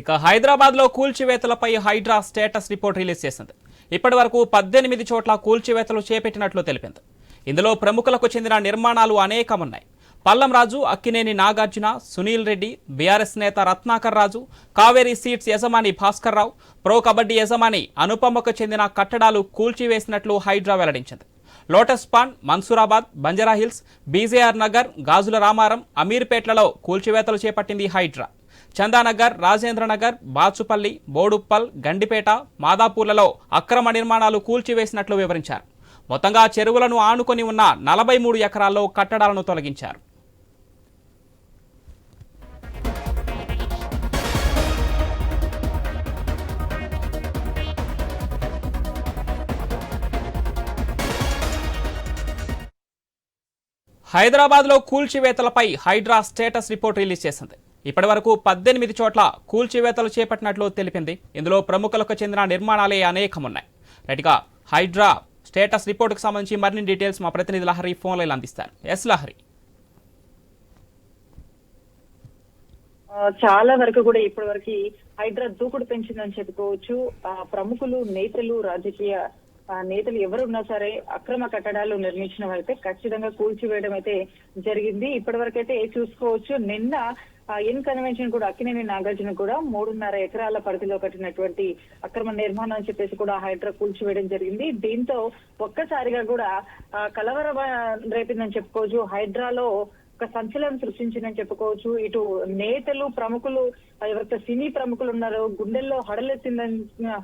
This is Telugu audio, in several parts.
ఇక హైదరాబాద్లో కూల్చివేతలపై హైడ్రా స్టేటస్ రిపోర్ట్ రిలీజ్ చేసింది. ఇప్పటి వరకు పద్దెనిమిది చోట్ల కూల్చివేతలు చేపట్టినట్లు తెలిపింది. ఇందులో ప్రముఖులకు చెందిన నిర్మాణాలు అనేకమున్నాయి. పల్లం రాజు అక్కినేని నాగార్జున సునీల్ రెడ్డి బీఆర్ఎస్ నేత రత్నాకర్ రాజు కావేరీ సీట్స్ యజమాని భాస్కర్ రావు ప్రో కబడ్డీ యజమాని అనుపమకు చెందిన కట్టడాలు కూల్చివేసినట్లు హైడ్రా వెల్లడించింది. లోటస్ పాండ్ మన్సూరాబాద్ బంజారాహిల్స్ బీజేఆర్ నగర్ గాజుల రామారం అమీర్పేట్లలో కూల్చివేతలు చేపట్టింది హైడ్రా. చందానగర్ రాజేంద్రనగర్ బాచుపల్లి బోడుప్పల్ గండిపేట మాదాపూర్లలో అక్రమ నిర్మాణాలు కూల్చివేసినట్లు వివరించారు. మొత్తంగా చెరువులను ఆనుకొని ఉన్న నలభై మూడు ఎకరాల్లో కట్టడాలను తొలగించారు. హైదరాబాద్లో కూల్చివేతలపై హైడ్రా స్టేటస్ రిపోర్ట్ రిలీజ్ చేసింది. ఇప్పటి వరకు పద్దెనిమిది చోట్ల కూల్చివేతలు చేపట్టినట్లు తెలిపింది. ఇందులో ప్రముఖులకు చెందిన నిర్మాణాలే అనేకమున్నాయి. రైట్గా హైడ్రా స్టేటస్ రిపోర్టుకు సంబంధించి మరిన్ని డీటెయిల్స్ మా ప్రతినిధి లహరి ఫోన్ లైన్ అందిస్తారు. ఎస్ లహరి. ఆ, చాలా వరకు కూడా ఇప్పటి వరకు హైడ్రా దూకుడు పెంచిందని చెప్పుకోవచ్చు. ఆ, ప్రముఖులు నేతలు రాజకీయ నేతలు ఎవరున్నా సరే అక్రమ కట్టడాలు నిర్మించడం అయితే ఖచ్చితంగా కూల్చివేయడం అయితే జరిగింది. ఇప్పటి వరకైతే చూసుకోవచ్చు. నిన్న ఎన్ కన్వెన్షన్ కూడా అక్కినేని నాగార్జున కూడా మూడున్నర ఎకరాల పరిధిలో కట్టినటువంటి అక్రమ నిర్మాణం అని చెప్పేసి కూడా హైడ్రా కూల్చివేయడం జరిగింది. దీంతో ఒక్కసారిగా కూడా ఆ, రేపిందని చెప్పుకోవచ్చు హైడ్రాలో ఒక సంచలనం సృష్టించిందని చెప్పుకోవచ్చు. ఇటు నేతలు ప్రముఖులు ఎవరైతే సినీ ప్రముఖులు ఉన్నారో. గుండెల్లో హడలెత్తిందని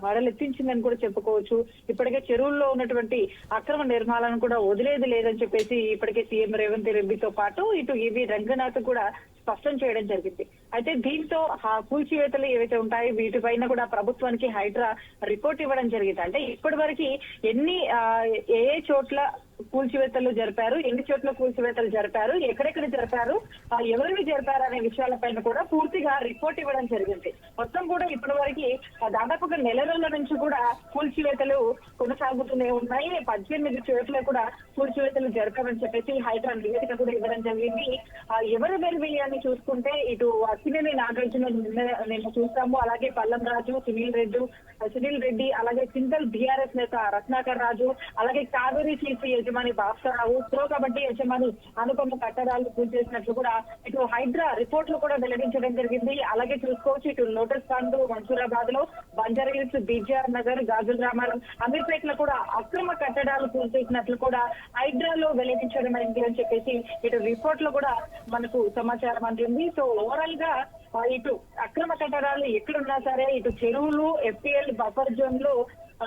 హడలెత్తించిందని కూడా చెప్పుకోవచ్చు. ఇప్పటికే చెరువుల్లో ఉన్నటువంటి అక్రమ నిర్మాణాలను కూడా వదిలేది లేదని చెప్పేసి ఇప్పటికే సీఎం రేవంత్ రెడ్డితో పాటు ఇటు ఈవి రంగనాథ్ కూడా స్పష్టం చేయడం జరిగింది. అయితే దీంతో ఆ కూల్చివేతలు ఏవైతే ఉంటాయో వీటిపైన కూడా ప్రభుత్వానికి హైడ్రా రిపోర్ట్ ఇవ్వడం జరిగింది. అంటే ఇప్పటి వరకు ఎన్ని ఆ, ఏ చోట్ల కూల్చివేతలు జరిపారు ఎన్ని చోట్ల కూల్చివేతలు జరిపారు ఎక్కడెక్కడ జరిపారు ఆ, ఎవరిని జరిపారు అనే విషయాలపైన కూడా పూర్తిగా రిపోర్ట్ ఇవ్వడం జరిగింది. మొత్తం కూడా ఇప్పటి వరకు దాదాపుగా నెల రోజుల నుంచి కూడా కూల్చివేతలు కొనసాగుతూనే ఉన్నాయి. పద్దెనిమిది చోట్ల కూడా కూల్చివేతలు జరపాలని చెప్పేసి హైదరాబాద్ నివేదిక కూడా ఇవ్వడం జరిగింది. ఆ, ఎవరు వెలివి అని చూసుకుంటే ఇటు అక్కినేని నాగార్జున నిన్న- చూస్తాము అలాగే పల్లం రాజు సునీల్ రెడ్డి సునీల్ రెడ్డి అలాగే సింగల్ బీఆర్ఎస్ నేత రత్నాకర్ రాజు అలాగే కావేరీ సిపిఎస్ యజమాని భాస్కరరావు రావు ప్రో కబడ్డీ యజమాని అనుపమ కట్టడాలు పూర్తి చేసినట్లు కూడా ఇటు హైడ్రా రిపోర్ట్లు కూడా వెల్లడించడం జరిగింది. అలాగే చూసుకోవచ్చు ఇటు లోటస్ పాండ్ మన్సూరాబాద్లో బంజారా హిల్స్ బీజేఆర్ నగర్ గాజుల్ రామారం అమీర్పేట్లో కూడా అక్రమ కట్టడాలు పూర్తి చేసినట్లు కూడా హైడ్రాలో వెల్లడించడం అయింది అని చెప్పేసి ఇటు రిపోర్ట్లో కూడా మనకు సమాచారం అందింది. సో ఓవరాల్గా ఇటు అక్రమ కట్టడాలు ఎక్కడున్నా సరే ఇటు చెరువులు ఎఫ్పిఎల్ బఫర్ జోన్లో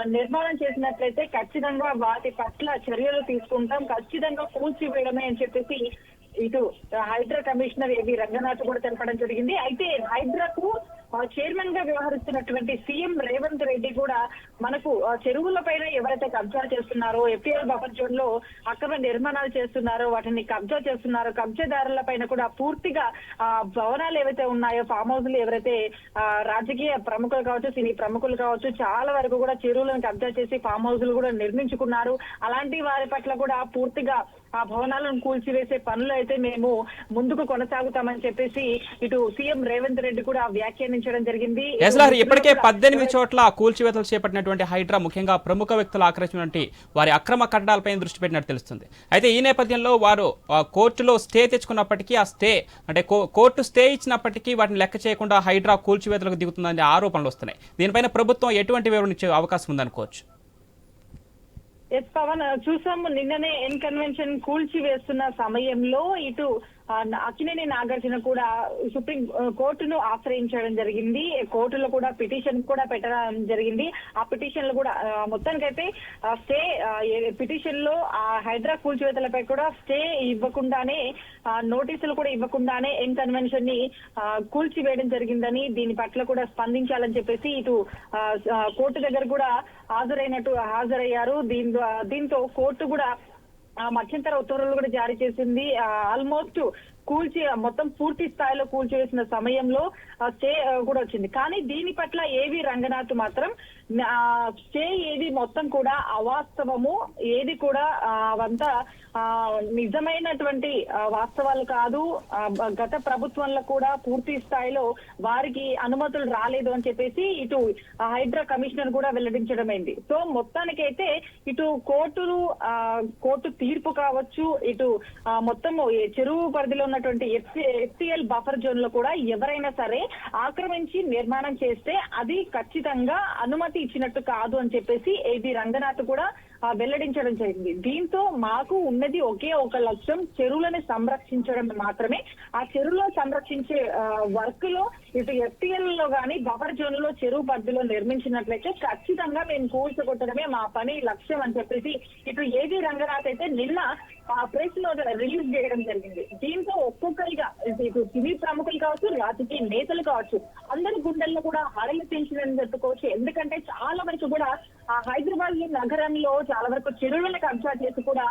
నిర్మాణం చేసినట్లయితే ఖచ్చితంగా వాటి పట్ల చర్యలు తీసుకుంటాం. ఖచ్చితంగా కూల్చివేయడమే అని చెప్పేసి ఇటు హైడ్రా కమిషనర్ ఏవి రంగనాథ్ కూడా తెలపడం జరిగింది. అయితే హైడ్రాకు చైర్మన్గా వ్యవహరిస్తున్నటువంటి సీఎం రేవంత్ రెడ్డి కూడా మనకు చెరువుల పైన ఎవరైతే కబ్జా చేస్తున్నారో ఎఫ్ఐఆర్ బఫర్ జోన్లో అక్రమ నిర్మాణాలు చేస్తున్నారో వాటిని కబ్జా చేస్తున్నారో కబ్జాదారుల పైన కూడా పూర్తిగా ఆ, భవనాలు ఏవైతే ఉన్నాయో ఫామ్ హౌస్లు ఎవరైతే ఆ, రాజకీయ ప్రముఖులు కావచ్చు సినీ ప్రముఖులు కావచ్చు చాలా వరకు కూడా చెరువులను కబ్జా చేసి ఫామ్ హౌస్లు కూడా నిర్మించుకున్నారు. అలాంటి వారి పట్ల కూడా పూర్తిగా ఆ భవనాలను కూల్చివేసే పనులు అయితే మేము ముందుకు కొనసాగుతామని చెప్పేసి ఇటు సీఎం రేవంత్ రెడ్డి కూడా వ్యాఖ్యానించడం జరిగింది. ఇప్పటికే పద్దెనిమిది చోట్ల కూల్చివేతలు చేపట్టినటువంటి హైడ్రా ముఖ్యంగా ప్రముఖ వ్యక్తులు ఆకర్షించినటువంటి వారి అక్రమ కట్టడాలపై దృష్టి పెట్టినట్టు తెలుస్తుంది. అయితే ఈ నేపథ్యంలో వారు కోర్టులో స్టే తెచ్చుకున్నప్పటికీ ఆ స్టే అంటే కోర్టు స్టే ఇచ్చినప్పటికీ వాటిని లెక్క చేయకుండా హైడ్రా కూల్చివేతలకు దిగుతుందనే ఆరోపణలు వస్తున్నాయి. దీనిపైన ప్రభుత్వం ఎటువంటి వివరణ ఇచ్చే అవకాశం ఉందనుకోవచ్చు? ఎస్ పవన్ చూసాము నిన్ననే ఎన్ కన్వెన్షన్ కూల్చి వేస్తున్న సమయంలో ఇటు అక్కినేని నాగార్జున కూడా సుప్రీం కోర్టును ఆశ్రయించడం జరిగింది. కోర్టులో కూడా పిటిషన్ కూడా పెట్టడం జరిగింది. ఆ పిటిషన్లో కూడా మొత్తానికైతే స్టే పిటిషన్లో ఆ హైడ్రా కూల్చివేతలపై కూడా స్టే ఇవ్వకుండానే నోటీసులు కూడా ఇవ్వకుండానే ఎన్ కన్వెన్షన్ని ఆ, కూల్చివేయడం జరిగిందని దీని పట్ల కూడా స్పందించాలని చెప్పేసి ఇటు కోర్టు దగ్గర కూడా హాజరైనట్టు హాజరయ్యారు. దీని దీంతో కోర్టు కూడా మధ్యంతర ఉత్తర్వులు కూడా జారీ చేసింది. ఆల్మోస్ట్ కూల్చి మొత్తం పూర్తి స్థాయిలో కూల్చివేసిన సమయంలో స్టే కూడా వచ్చింది. కానీ దీని పట్ల ఏవి రంగనాథ్ మాత్రం ఆ, స్టే ఏది మొత్తం కూడా అవాస్తవము. ఏది కూడా అవంతా ఆ, నిజమైనటువంటి వాస్తవాలు కాదు. గత ప్రభుత్వంలో కూడా పూర్తి స్థాయిలో వారికి అనుమతులు రాలేదు అని చెప్పేసి ఇటు హైడ్రా కమిషనర్ కూడా వెల్లడించడం అయింది సో మొత్తానికైతే ఇటు కోర్టులు ఆ, కోర్టు తీర్పు కావచ్చు ఇటు మొత్తము చెరువు పరిధిలో ఉన్నటువంటి ఎఫ్సిఎల్ బఫర్ జోన్లో కూడా ఎవరైనా సరే ఆక్రమించి నిర్మాణం చేస్తే అది ఖచ్చితంగా అనుమతి ఇచ్చినట్టు కాదు అని చెప్పేసి ఏబి రంగనాథ్ కూడా వెల్లడించడం జరిగింది. దీంతో మాకు ఉన్నది ఒకే ఒక లక్ష్యం చెరువులను సంరక్షించడం మాత్రమే. ఆ చెరువులో సంరక్షించే వర్క్లో ఇటు ఎఫ్టీఎల్లో గానీ బఫర్ జోన్లో చెరువు పరిధిలో నిర్మించినట్లయితే ఖచ్చితంగా మేము కూల్చగొట్టడమే మా పని లక్ష్యం అని చెప్పేసి ఇటు ఏది రంగనాథ్ అయితే నిన్న ఆ ప్రెస్లో రిలీజ్ చేయడం జరిగింది. దీంతో ఒక్కొక్కరిగా ఇటు సినీ ప్రముఖులు కావచ్చు రాజకీయ నేతలు కావచ్చు అందరి గుండెల్లో కూడా హడలు పెంచిందని చెప్పుకోవచ్చు. ఎందుకంటే చాలా వరకు కూడా హైదరాబాద్ నగరంలో చాలా వరకు చెరువులను కబ్జా చేసి కూడా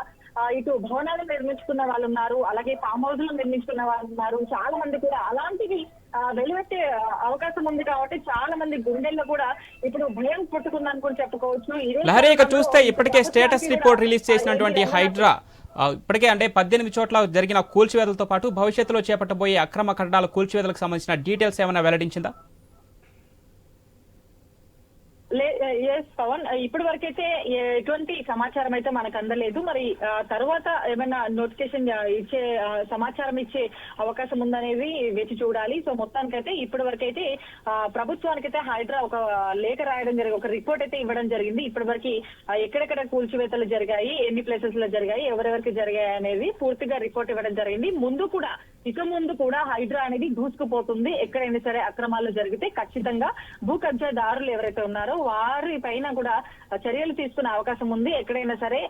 ఇటు భవనాలు నిర్మించుకున్న వాళ్ళు ఉన్నారు అలాగే ఫామ్ హౌస్లు నిర్మించుకున్న వాళ్ళు ఉన్నారు. చాలా మంది కూడా అలాంటివి వెలువెట్టే అవకాశం ఉంది కాబట్టి చాలా మంది గుండెల్లో కూడా ఇప్పుడు భయం పుట్టుకుందని కూడా చెప్పుకోవచ్చు. లహరి ఇక చూస్తే ఇప్పటికే స్టేటస్ రిపోర్ట్ రిలీజ్ చేసినటువంటి హైడ్రా ఇప్పటికే అంటే పద్దెనిమిది చోట్ల జరిగిన కూల్చివేతలతో పాటు భవిష్యత్తులో చేపట్టబోయే అక్రమ కట్టడాల కూల్చివేతలకు సంబంధించిన డీటెయిల్స్ ఏమైనా వెల్లడించిందా? ఎస్ పవన్ uh, ఇప్పటి వరకైతే ఎటువంటి సమాచారం అయితే మనకు అందలేదు. మరి తర్వాత ఏమైనా నోటిఫికేషన్ ఇచ్చే సమాచారం ఇచ్చే అవకాశం ఉందనేది వేచి చూడాలి. సో మొత్తానికైతే ఇప్పటి వరకైతే ప్రభుత్వానికైతే హైడ్రా ఒక లేఖ రాయడం జరిగింది ఒక రిపోర్ట్ అయితే ఇవ్వడం జరిగింది. ఇప్పటి వరకు ఎక్కడెక్కడ కూల్చివేతలు జరిగాయి ఎన్ని ప్లేసెస్లో జరిగాయి ఎవరెవరికి జరిగాయి అనేది పూర్తిగా రిపోర్ట్ ఇవ్వడం జరిగింది. ముందు కూడా ఇక ముందు కూడా హైడ్రా అనేది దూసుకుపోతుంది. ఎక్కడైనా సరే అక్రమాలు జరిగితే ఖచ్చితంగా భూ కబ్జాదారులు ఎవరైతే ఉన్నారో వారు పైన కూడా చర్యలు తీసుకునే అవకాశం ఉంది. ఎక్కడైనా సరే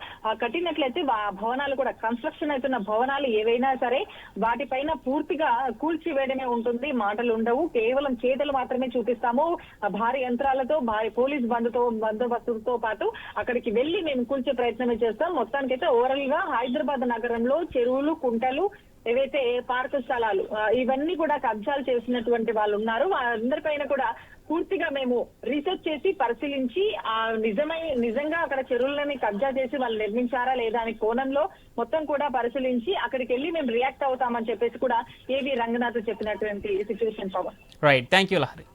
కట్టినట్లయితే భవనాలు కూడా కన్స్ట్రక్షన్ అవుతున్న భవనాలు ఏవైనా సరే వాటిపైన పూర్తిగా కూల్చివేయడమే ఉంటుంది. మాటలు ఉండవు. కేవలం చేతలు మాత్రమే చూపిస్తాము. భారీ యంత్రాలతో భారీ పోలీస్ బంధుతో బందోబస్తుతో పాటు అక్కడికి వెళ్ళి మేము కూల్చే ప్రయత్నమే చేస్తాం. మొత్తానికైతే ఓవరాల్గా హైదరాబాద్ నగరంలో చెరువులు కుంటలు ఏవైతే పార్కు స్థలాలు ఇవన్నీ కూడా కబ్జాలు చేసినటువంటి వాళ్ళు ఉన్నారు. వారందరిపైన కూడా పూర్తిగా మేము రీసెర్చ్ చేసి పరిశీలించి ఆ నిజమై నిజంగా అక్కడ చెరువులని కబ్జా చేసి వాళ్ళు నిర్మించారా లేదా అనే కోణంలో మొత్తం కూడా పరిశీలించి అక్కడికి వెళ్ళి మేము రియాక్ట్ అవుతామని చెప్పేసి కూడా ఏవి రంగనాథ్ చెప్పినటువంటి situation Pavan. Right thank you Lahari